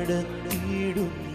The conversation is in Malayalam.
നടത്തിയിടുന്നു.